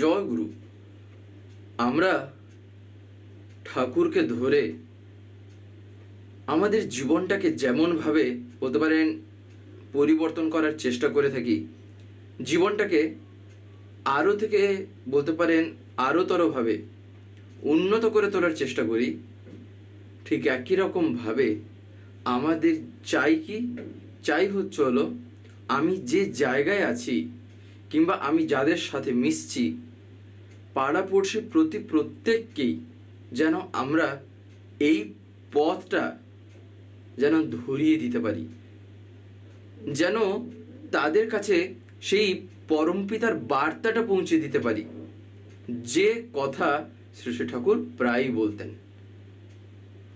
জয় গুরু। আমরা ঠাকুরকে ধরে আমাদের জীবনটাকে যেমনভাবে বলতে পারেন পরিবর্তন করার চেষ্টা করে থাকি, জীবনটাকে আরও থেকে বলতে পারেন আরোতরভাবে উন্নত করে তোলার চেষ্টা করি, ঠিক একই রকমভাবে আমাদের চাই কি? চাই হচ্ছে হলো আমি যে জায়গায় আছি কিংবা আমি যাদের সাথে মিশছি পাড়াপড়শি প্রতি প্রত্যেককেই যেন আমরা এই পথটা যেন ধরিয়ে দিতে পারি। যেন তাদের কাছে সেই পরমপিতার বার্তাটা পৌঁছে দিতে পারি। যে কথা শ্রী ঠাকুর প্রায়ই বলতেন।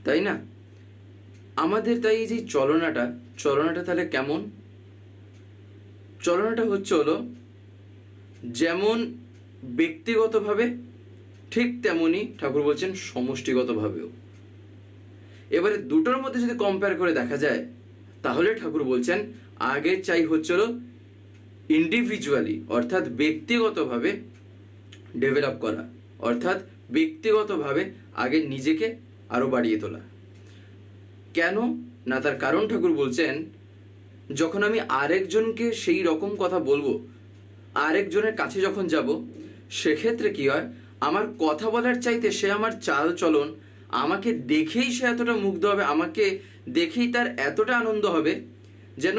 তাই না? আমাদের তাই যে চলনাটা চলনাটা তাহলে কেমন? চলনাটা হচ্ছে হলো যেমন ব্যক্তিগতভাবে ঠিক তেমনই ঠাকুর বলছেন সমষ্টিগতভাবেও। এবারে দুটোর মধ্যে যদি কম্পেয়ার করে দেখা যায়, তাহলে ঠাকুর বলছেন আগে চাই হচ্ছিল ইন্ডিভিজুয়ালি অর্থাৎ ব্যক্তিগতভাবে ডেভেলপ করা, অর্থাৎ ব্যক্তিগতভাবে আগে নিজেকে আরও বাড়িয়ে তোলা। কেন? না, তার কারণ ঠাকুর বলছেন, যখন আমি আরেকজনকে সেই রকম কথা বলব আরেকজনের কাছে যখন যাব, সেক্ষেত্রে কি হয়? আমার কথা বলার চাইতে সে আমার চাল চলন, আমাকে দেখেই সে এতটা মুগ্ধ হবে, আমাকে দেখেই তার এতটা আনন্দ হবে, যেন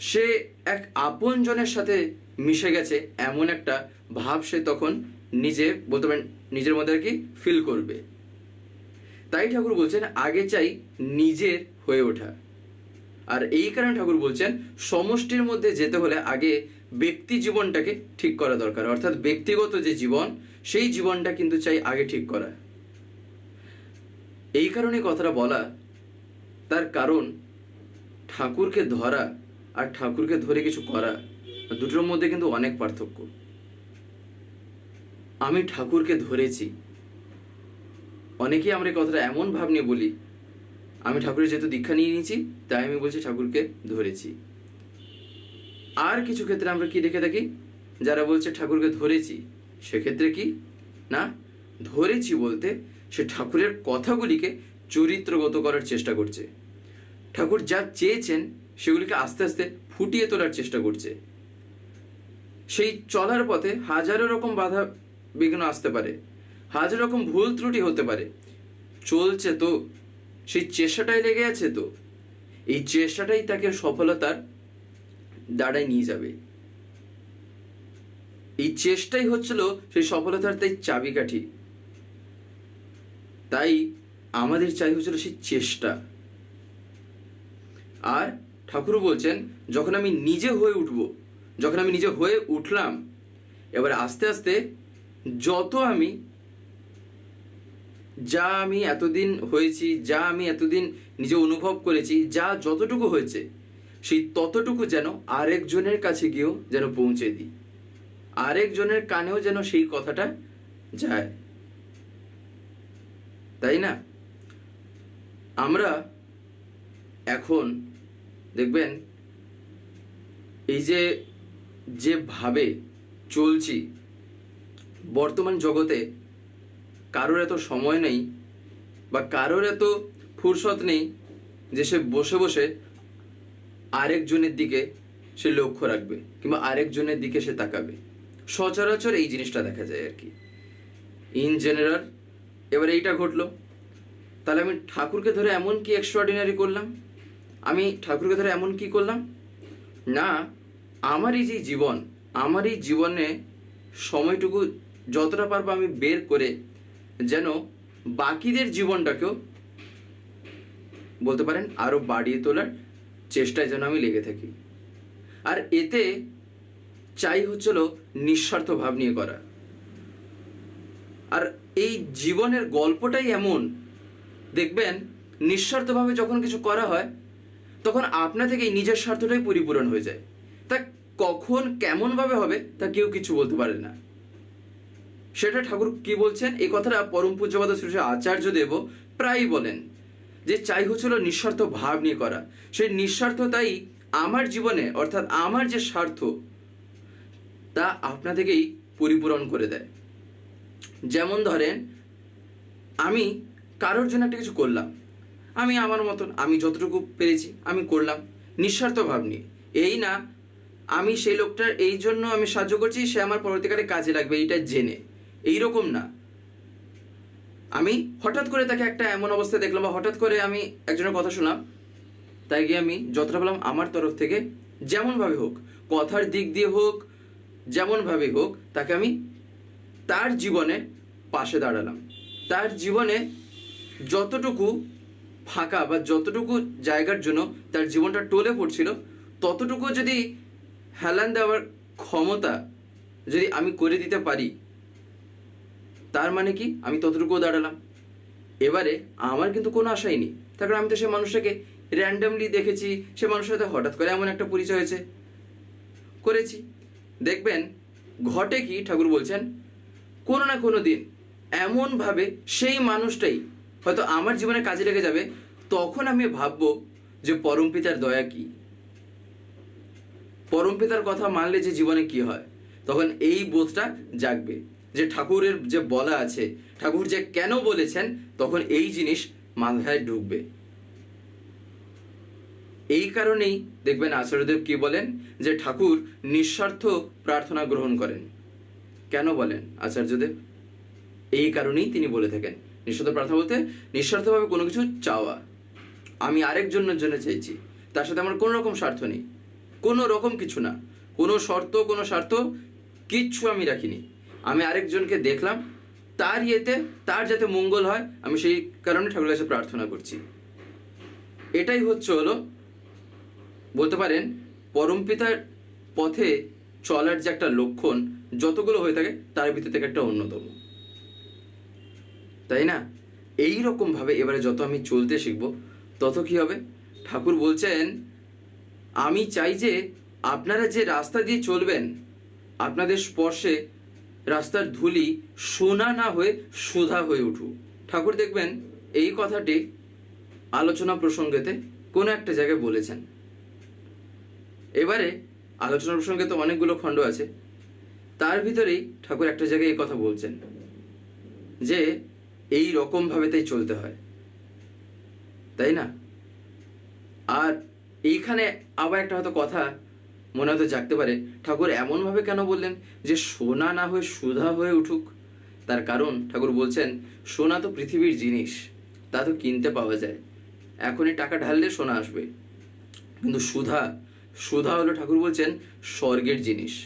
সে এক আপনজনের সাথে মিশে গেছে, এমন একটা ভাব সে তখন নিজে বলতে পারেন, নিজের মধ্যে আর কি ফিল করবে। তাই ঠাকুর বলছেন, আগে চাই নিজের হয়ে ওঠা। আর এই কারণে ঠাকুর বলছেন, সমষ্টির মধ্যে যেতে হলে আগে ব্যক্তি জীবনটাকে ঠিক করা দরকার। অর্থাৎ ব্যক্তিগত যে জীবন, সেই জীবনটা কিন্তু চাই আগে ঠিক করা। এই কারণে কথাটা বলা, তার কারণ ঠাকুরকে ধরা আর ঠাকুরকে ধরে কিছু করা, দুটোর মধ্যে কিন্তু অনেক পার্থক্য। আমি ঠাকুরকে ধরেছি। অনেকেই আমরা এই কথাটা এমন ভাব নিয়ে বলি, আমি ঠাকুরের যেহেতু দীক্ষা নিয়ে নিয়েছি, তাই আমি বলছি ঠাকুরকে ধরেছি। আর কিছু ক্ষেত্রে আমরা কি দেখে থাকি? যারা বলছে ঠাকুরকে ধরেছি, সেক্ষেত্রে কি? না, ধরেছি বলতে সে ঠাকুরের কথাগুলিকে চরিত্রগত করার চেষ্টা করছে। ঠাকুর যা চেয়েছেন, সেগুলিকে আস্তে আস্তে ফুটিয়ে তোলার চেষ্টা করছে। সেই চলার পথে হাজারো রকম বাধা বিঘ্ন আসতে পারে, হাজার রকম ভুল ত্রুটি হতে পারে। চলছে তো, সেই চেষ্টাটাই লেগে আছে তো। এই চেষ্টাটাই তাকে সফলতার দাঁড়ায় নিয়ে যাবে। এই চেষ্টাই হচ্ছিল সেই সফলতার তাই চাবিকাঠি। তাই আমাদের চাই হচ্ছিল সেই চেষ্টা। আর ঠাকুর বলছেন, যখন আমি নিজে হয়ে উঠব, যখন আমি নিজে হয়ে উঠলাম, এবার আস্তে আস্তে যত আমি, যা আমি এতদিন হয়েছি, যা আমি এতদিন নিজে অনুভব করেছি, যা যতটুকু হয়েছে সেই ততটুকু যেন আরেকজনের কাছে গিয়েও যেন পৌঁছে দিই। আরেকজনের কানেও যেন সেই কথাটা যায়। তাই না? আমরা এখন দেখবেন এই যে যেভাবে চলছি, বর্তমান জগতে কারোর এত সময় নেই বা কারোর এত ফুরসত নেই যে সে বসে বসে আরেকজনের দিকে সে লক্ষ্য রাখবে কিংবা আরেকজনের দিকে সে তাকাবে। সচরাচর এই জিনিসটা দেখা যায় আর কি। ইন জেনারেল এবার এইটা ঘটলো। তাহলে আমি ঠাকুরকে ধরে এমন কি এক্সট্রাঅর্ডিনারি করলাম? আমি ঠাকুরকে ধরে এমন কি করলাম? না, আমার এই যে জীবন, আমার এই জীবনে সময়টুকু যতটা পারব আমি বের করে যেন বাকিদের জীবনটাকেও বলতে পারেন আরও বাড়িয়ে তোলার চেষ্টায় যেন আমি লেগে থাকি। আর এতে চাই হচ্ছিল নিঃস্বার্থ ভাব নিয়ে করা। আর এই জীবনের গল্পটাই এমন, দেখবেন নিঃস্বার্থভাবে যখন কিছু করা হয়, তখন আপনা থেকেই নিজের স্বার্থটাই পরিপূরণ হয়ে যায়। তা কখন কেমনভাবে হবে, তা কেউ কিছু বলতে পারে না। সেটা ঠাকুর কি বলছেন? এই কথাটা পরম পূজ্যপাদ শ্রী শ্রী আচার্য দেব প্রায়ই বলেন। যে চাই হচ্ছিল নিঃস্বার্থ ভাব নিয়ে করা। সেই নিঃস্বার্থতাই আমার জীবনে, অর্থাৎ আমার যে স্বার্থ, তা আপনা থেকেই পরিপূরণ করে দেয়। যেমন ধরেন, আমি কারোর জন্য একটা কিছু করলাম। আমি আমার মতন, আমি যতটুকু পেরেছি, আমি করলাম। নিঃস্বার্থ ভাব নিয়ে। এই না, আমি সেই লোকটার এই জন্য আমি সাহায্য করছি, সে আমার পরবর্তীকালে কাজে লাগবে এইটা জেনে। এই রকম না। আমি হঠাৎ করে তাকে একটা এমন অবস্থায় দেখলাম বা হঠাৎ করে আমি একজনের কথা শুনলাম। তাই গিয়ে আমি যতটা পেলাম আমার তরফ থেকে যেমনভাবে হোক, কথার দিক দিয়ে হোক যেমনভাবে হোক, তাকে আমি তার জীবনে পাশে দাঁড়ালাম। তার জীবনে যতটুকু ফাঁকা বা যতটুকু জায়গার জন্য তার জীবনটা টলে পড়ছিল, ততটুকু যদি হেলান দেওয়ার ক্ষমতা যদি আমি করে দিতে পারি তার মানে কি? আমি ততটুকুও দাঁড়ালাম। এবারে আমার কিন্তু কোনো আশাই নেই। তার আমি তো সে মানুষটাকে র্যান্ডামলি দেখেছি। সে মানুষের সাথে হঠাৎ করে এমন একটা পরিচয় হয়েছে। করেছি। দেখবেন, ঘটে কি? ঠাকুর বলছেন, কোনো না কোনো দিন এমনভাবে সেই মানুষটাই হয়তো আমার জীবনে কাজে লেগে যাবে, তখন আমি ভাববো যে পরম পিতার দয়া কি? পরম পিতার কথা মানলে যে জীবনে কি হয়? তখন এই বোধটা জাগবে। যে ঠাকুরের যে বলা আছে, ঠাকুর যে কেন বলেছেন, তখন এই জিনিস মাথায় ঢুকবে। এই কারণেই দেখবেন আচার্যদেব কি বলেন? যে ঠাকুর নিঃস্বার্থ প্রার্থনা গ্রহণ করেন। কেন বলেন আচার্যদেব? এই কারণেই তিনি বলে থাকেন, নিঃস্বার্থ প্রার্থনা বলতে নিঃস্বার্থভাবে কোনো কিছু চাওয়া। আমি আরেকজনের জন্য চাইছি, তার সাথে আমার কোনো রকম স্বার্থ নেই। কোনো রকম কিছু না। কোনো শর্ত, কোনো স্বার্থ কিচ্ছু আমি রাখিনি। আমি আরেকজনকে দেখলাম, তার ইয়েতে, তার যাতে মঙ্গল হয়, আমি সেই কারণে ঠাকুরের কাছে প্রার্থনা করছি। এটাই হচ্ছে হলো, বলতে পারেন পরমপিতার পথে চলার যে একটা লক্ষণ, যতগুলো হয়ে থাকে, তার ভিতর থেকে একটা অন্যতম। তাই না? এই রকম ভাবে এবারে যত আমি চলতে শিখব, তত কি হবে? ঠাকুর বলছেন, আমি চাই যে আপনারা যে রাস্তা দিয়ে চলবেন, আপনাদের স্পর্শে রাস্তার ধুলি সোনা না হয়ে সুধা হয়ে উঠুক। ঠাকুর দেখবেন, এই কথাটি আলোচনা প্রসঙ্গেতে কোনো একটা জায়গায় বলেছেন। এবারে আলোচনা প্রসঙ্গে তো অনেকগুলো খণ্ড আছে। তার ভিতরেই ঠাকুর একটা জায়গায় এই কথা বলছেন যে, এই রকম ভাবে তাই চলতে হয়। তাই না? আর এইখানে আবার একটা হয়তো কথা মনে হয়তো জাগতে পারে। ঠাকুর এমনভাবে কেন বললেন যে সোনা না হয়ে সুধা হয়ে উঠুক? তার কারণ ঠাকুর বলছেন, সোনা তো পৃথিবীর জিনিস, তা তো কিনতে পাওয়া যায়। এখনই টাকা ঢাললে সোনা আসবে। কিন্তু সুধা সুধা হলো ঠাকুর বলছেন স্বর্গের জিনিস।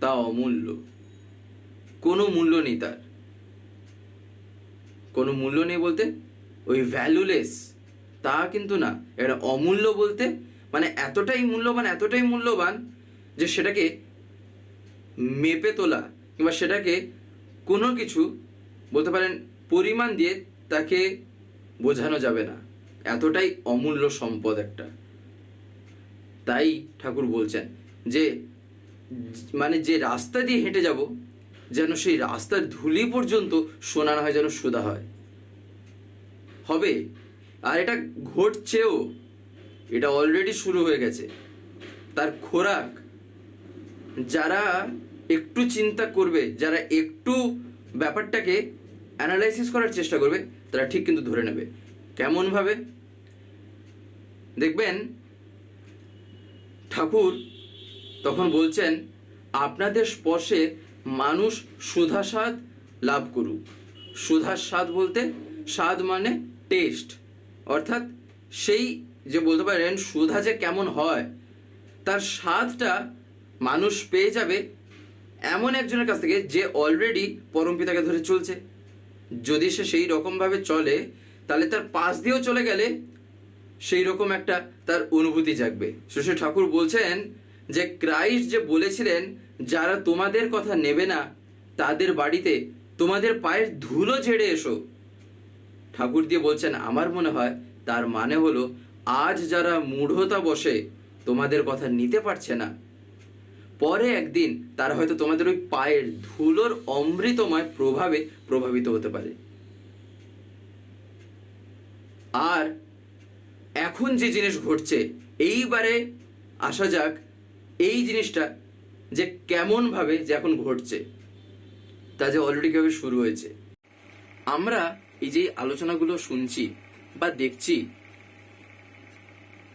তা অমূল্য। কোনো মূল্য নেই তার। কোনো মূল্য নেই বলতে, ওই ভ্যালুলেস তা কিন্তু না। এটা অমূল্য বলতে মানে এতটাই মূল্যবান এতটাই মূল্যবান যে সেটাকে মেপে তোলা কিংবা সেটাকে কোনো কিছু বলতে পারেন পরিমাণ দিয়ে তাকে বোঝানো যাবে না। এতটাই অমূল্য সম্পদ একটা। তাই ঠাকুর বলছেন যে মানে যে রাস্তা দিয়ে হেঁটে যাব, যেন সেই রাস্তার ধুলি পর্যন্ত সোনা না হয়, যেন সোদা হয়। হবে। আর এটা ঘটছেও। এটা অলরেডি শুরু হয়ে গেছে। তার খোরাক, যারা একটু চিন্তা করবে, যারা একটু ব্যাপারটাকে অ্যানালাইসিস করার চেষ্টা করবে, তারা ঠিক কিন্তু ধরে নেবে। কেমনভাবে? দেখবেন, ঠাকুর তখন বলছেন, আপনাদের স্পর্শে মানুষ সুধা স্বাদ লাভ করুক। সুধার স্বাদ বলতে স্বাদ মানে টেস্ট অর্থাৎ সেই যে বলতে পারেন সুধা যে কেমন হয়, তার স্বাদটা মানুষ পেয়ে যাবে এমন একজনের কাছ থেকে যে অলরেডি পরমপিতাকে ধরে চলছে। যদি সে সেই রকমভাবে চলে, তাহলে তার পাশ দিয়েও চলে গেলে সেই রকম একটা তার অনুভূতি জাগবে। শ্রী ঠাকুর বলছেন যে ক্রাইস্ট যে বলেছিলেন, যারা তোমাদের কথা নেবে না, তাদের বাড়িতে তোমাদের পায়ের ধুলো ঝেড়ে এসো। ঠাকুর দিয়ে বলছেন, আমার মনে হয় তার মানে হলো আজ যারা মূঢ়তা বসে তোমাদের কথা নিতে পারছে না, পরে একদিন তারা হয়তো তোমাদের ওই পায়ের ধুলোর অমৃতময় প্রভাবে প্রভাবিত হতে পারে। আর এখন যে জিনিস ঘটছে, এইবারে আসা যাক এই জিনিসটা যে কেমন ভাবে যে এখন ঘটছে, তা যে অলরেডি কীভাবে শুরু হয়েছে। আমরা এই যে আলোচনাগুলো শুনছি বা দেখছি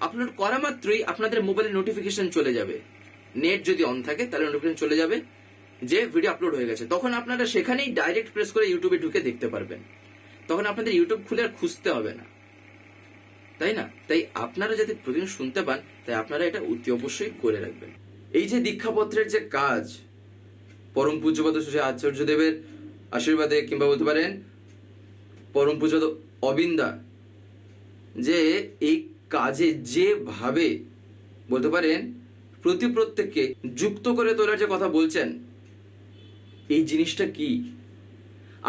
আপলোড করা মাত্রই আপনাদের মোবাইলে নোটিফিকেশন চলে যাবে। নেট যদি অন থাকে, তাহলে নোটিফিকেশন চলে যাবে যে ভিডিও আপলোড হয়ে গেছে। তখন আপনারা সেখানেই ডাইরেক্ট প্রেস করে ইউটিউবে ঢুকে দেখতে পারবেন। তখন আপনাদের ইউটিউব খুলে আর খুঁজতে হবে না। তাই না? তাই আপনারা যাতে প্রতিদিন শুনতে পান, তাই আপনারা এটা অতি অবশ্যই করে রাখবেন। এই যে দীক্ষাপত্রের যে কাজ, পরম পূজ্যপাদ শ্রী আচার্যদেবের আশীর্বাদে কিংবা বলতে পারেন, পরম পূজ্যপাদ অবিন্দা, যে এই কাজে যেভাবে, বলতে পারেন, প্রতি প্রত্যেককে যুক্ত করে তোলার যে কথা বলছেন, এই জিনিসটা কি?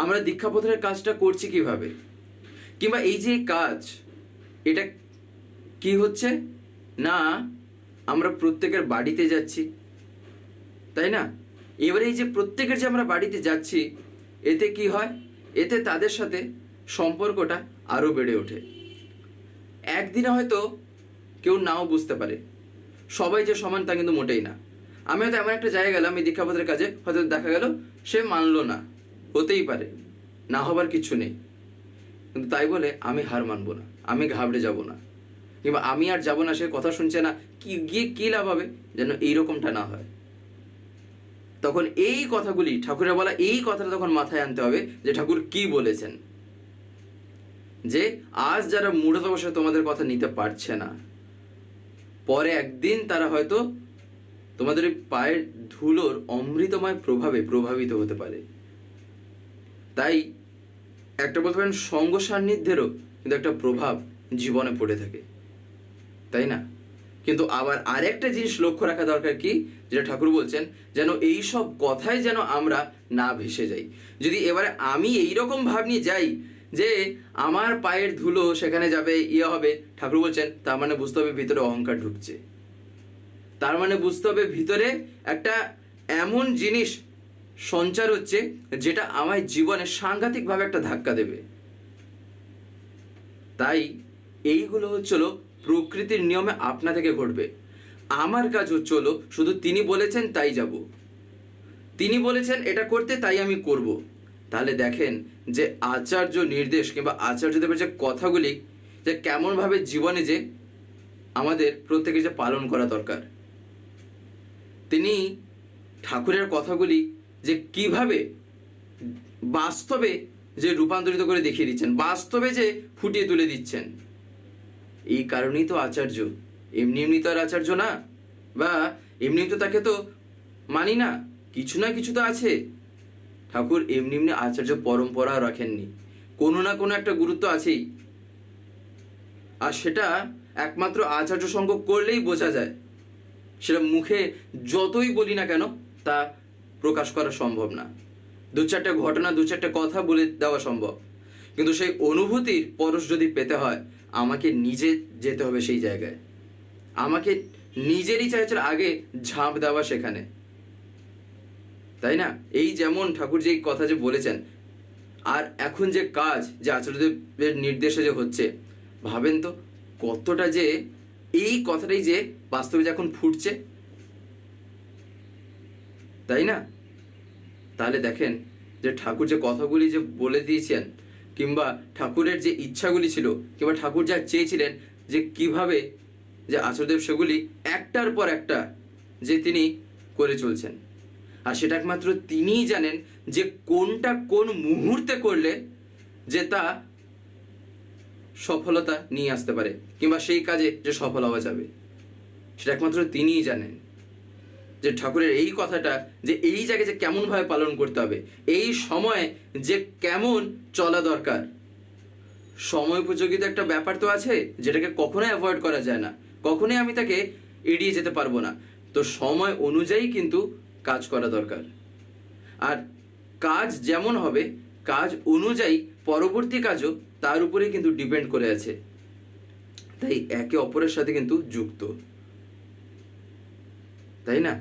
আমরা দীক্ষাপত্রের কাজটা করছি কীভাবে? কিংবা এই যে কাজ, এটা কি হচ্ছে? না, আমরা প্রত্যেকের বাড়িতে যাচ্ছি। তাই না? এবারে এই যে প্রত্যেকের যে আমরা বাড়িতে যাচ্ছি, এতে কি হয়? এতে তাদের সাথে সম্পর্কটা আরও বেড়ে ওঠে। একদিনে হয়তো কেউ নাও বুঝতে পারে। সবাই যে সমান তা কিন্তু মোটেই না। আমি হয়তো এমন একটা জায়গায় গেলাম, এই দীক্ষাপত্রের কাজে হয়তো দেখা গেল, সে মানলো না। হতেই পারে, না হবার কিছু নেই। কিন্তু তাই বলে আমি হার মানবো না, আমি ঘাবড়ে যাব না। কিংবা আমি আর যাব না, সে কথা শুনছে না, কি গিয়ে কি লাভ হবে যেন এইরকমটা না হয়? তখন এই কথাগুলি ঠাকুরের বলা, এই কথাটা তখন মাথায় আনতে হবে যে ঠাকুর কি বলেছেন। যে আজ যারা মূঢ়ত বসে তোমাদের কথা নিতে পারছে না। পরে একদিন তারা হয়তো তোমাদের পায়ের ধুলোর অমৃতময় প্রভাবে প্রভাবিত হতে পারে। তাই একটা বলতে পারেন সঙ্গ সান্নিধ্যেরও কিন্তু একটা প্রভাব জীবনে পড়ে থাকে। তাই না? কিন্তু আবার আরেকটা জিনিস লক্ষ্য রাখা দরকার কি? যেটা ঠাকুর বলছেন, যেন এই সব কথাই যেন আমরা না ভেসে যাই। যদি এবারে আমি এই রকম ভাব নিয়ে যাই যে আমার পায়ের ধুলো সেখানে যাবে ইয়ে হবে। ঠাকুর বলছেন, তার মানে বুঝতে হবে ভিতরে অহংকার ঢুকছে। তার মানে বুঝতে হবে ভিতরে একটা এমন জিনিস সঞ্চার হচ্ছে, যেটা আমার জীবনে সাংঘাতিকভাবে একটা ধাক্কা দেবে। তাই এইগুলো হচ্ছিল প্রকৃতির নিয়মে আপনা থেকে ঘটবে। আমার কাজ হচ্ছিল শুধু তিনি বলেছেন তাই যাব। তিনি বলেছেন, এটা করতে তাই আমি করব। তাহলে দেখেন যে আচার্য নির্দেশ কিংবা আচার্যদেবের যে কথাগুলি, যে কেমনভাবে জীবনে যে আমাদের প্রত্যেকে যে পালন করা দরকার। তিনি ঠাকুরের কথাগুলি যে কীভাবে বাস্তবে যে রূপান্তরিত করে দেখিয়ে দিচ্ছেন, বাস্তবে যে ফুটিয়ে তুলে দিচ্ছেন। এই কারণেই তো আচার্য। এমনি এমনি তো আর আচার্য না, বা এমনি তো তাকে তো মানি না। কিছু না কিছু তো আছে। ঠাকুর এমনি এমনি আচার্য পরম্পরা রাখেননি। কোনো না কোনো একটা গুরুত্ব আছেই। আর সেটা একমাত্র আচার্য সঙ্গ করলেই বোঝা যায়। সেটা মুখে যতই বলি না কেন, তা প্রকাশ করা সম্ভব না। দু চারটে ঘটনা, দু চারটে কথা বলে দেওয়া সম্ভব। কিন্তু সেই অনুভূতির পরশ যদি পেতে হয়, আমাকে নিজে যেতে হবে সেই জায়গায়। আমাকে নিজেরই চাইছিল আগে ঝাঁপ দেওয়া সেখানে। তাই না? এই যেমন ঠাকুর যে কথা যে বলেছেন, আর এখন যে কাজ যে আচার্যদেবের নির্দেশে যে হচ্ছে, ভাবেন তো কতটা যে এই কথাটাই যে বাস্তবে যে এখন ফুটছে? তাই না? তাহলে দেখেন যে ঠাকুর যে কথাগুলি যে বলে দিয়েছেন, কিংবা ঠাকুরের যে ইচ্ছাগুলি ছিল, কিংবা ঠাকুর যা চেয়েছিলেন যে কীভাবে যে আচার্যদেব সেগুলি একটার পর একটা যে তিনি করে চলছেন। আর সেটা একমাত্র তিনিই জানেন যে কোনটা কোন মুহূর্তে করলে যে তা সফলতা নিয়ে আসতে পারে, কিংবা সেই কাজে যে সফল হওয়া যাবে। সেটা একমাত্র তিনিই জানেন। যে ঠাকুরের এই কথাটা, যে এই জায়গায় যে কেমনভাবে পালন করতে হবে, এই সময়ে যে কেমন চলা দরকার। সময় উপযোগিত একটা ব্যাপার তো আছে, যেটাকে কখনোই অ্যাভয়েড করা যায় না। কখনোই আমি তাকে এড়িয়ে যেতে পারব না। তো সময় অনুযায়ী কিন্তু কাজ করা দরকার। আর কাজ যেমন হবে, কাজ অনুযায়ী পরবর্তী কাজও তার উপরেই কিন্তু ডিপেন্ড করে আছে। তাই একে অপরের সাথে কিন্তু যুক্ত। তাই না?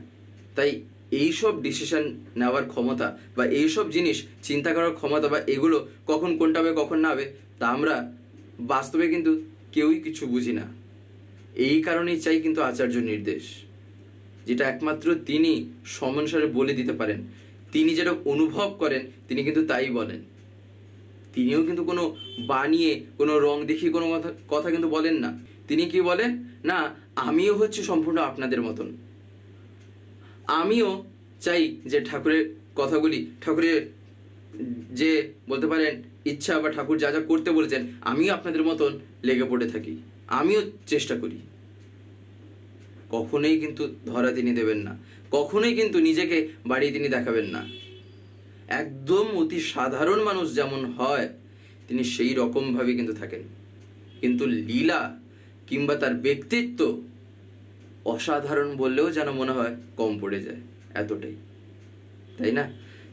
তাই এইসব ডিসিশন নেওয়ার ক্ষমতা বা এইসব জিনিস চিন্তা করার ক্ষমতা বা এগুলো কখন কোনটা হবে, কখন না হবে, তা আমরা বাস্তবে কিন্তু কেউই কিছু বুঝি না। এই কারণেই চাই কিন্তু আচার্য নির্দেশ। যেটা একমাত্র তিনি সমনুসারে বলে দিতে পারেন। তিনি যেটা অনুভব করেন, তিনি কিন্তু তাই বলেন। তিনিও কিন্তু কোনো বানিয়ে, কোনো রং দেখিয়ে কোনো কথা কথা কিন্তু বলেন না। তিনি কি বলেন? না, আমিও হচ্ছে সম্পূর্ণ আপনাদের মতন। আমিও চাই যে ঠাকুরের কথাগুলি, ঠাকুরের যে বলতে পারেন ইচ্ছা বা ঠাকুর যা যা করতে বলেছেন, আমিও আপনাদের মতন লেগে পড়ে থাকি। আমিও চেষ্টা করি। কখনোই কিন্তু ধরা তিনি দেবেন না। কখনোই কিন্তু নিজেকে বাড়িয়ে তিনি দেখাবেন না। একদম অতি সাধারণ মানুষ যেমন হয়, তিনি সেই রকমভাবে কিন্তু থাকেন। কিন্তু লীলা কিংবা তার ব্যক্তিত্ব অসাধারণ বললেও যেন মনে হয় কম পড়ে যায়, এতটাই। তাই না?